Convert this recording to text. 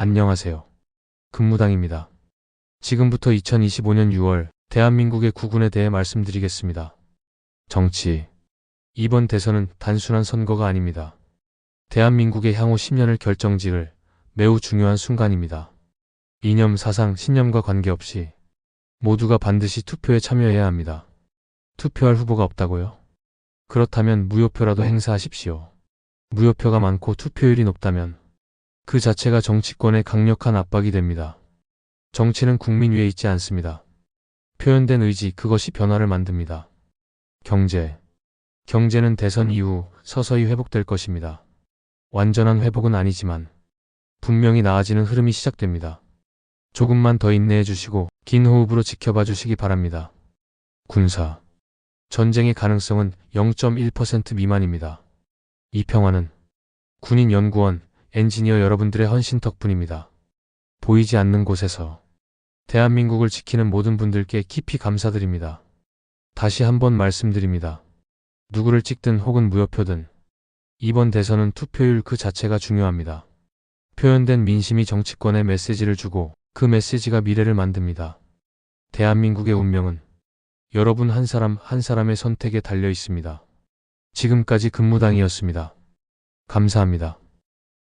안녕하세요. 근무당입니다. 지금부터 2025년 6월 대한민국의 국군에 대해 말씀드리겠습니다. 정치. 이번 대선은 단순한 선거가 아닙니다. 대한민국의 향후 10년을 결정지을 매우 중요한 순간입니다. 이념, 사상, 신념과 관계없이 모두가 반드시 투표에 참여해야 합니다. 투표할 후보가 없다고요? 그렇다면 무효표라도 행사하십시오. 무효표가 많고 투표율이 높다면 그 자체가 정치권의 강력한 압박이 됩니다. 정치는 국민 위에 있지 않습니다. 표현된 의지, 그것이 변화를 만듭니다. 경제. 경제는 대선 이후 서서히 회복될 것입니다. 완전한 회복은 아니지만 분명히 나아지는 흐름이 시작됩니다. 조금만 더 인내해 주시고 긴 호흡으로 지켜봐 주시기 바랍니다. 군사. 전쟁의 가능성은 0.1% 미만입니다. 이 평화는 군인 연구원, 엔지니어 여러분들의 헌신 덕분입니다. 보이지 않는 곳에서 대한민국을 지키는 모든 분들께 깊이 감사드립니다. 다시 한번 말씀드립니다. 누구를 찍든 혹은 무효표든 이번 대선은 투표율 그 자체가 중요합니다. 표현된 민심이 정치권에 메시지를 주고 그 메시지가 미래를 만듭니다. 대한민국의 운명은 여러분 한 사람 한 사람의 선택에 달려 있습니다. 지금까지 근무당이었습니다. 감사합니다.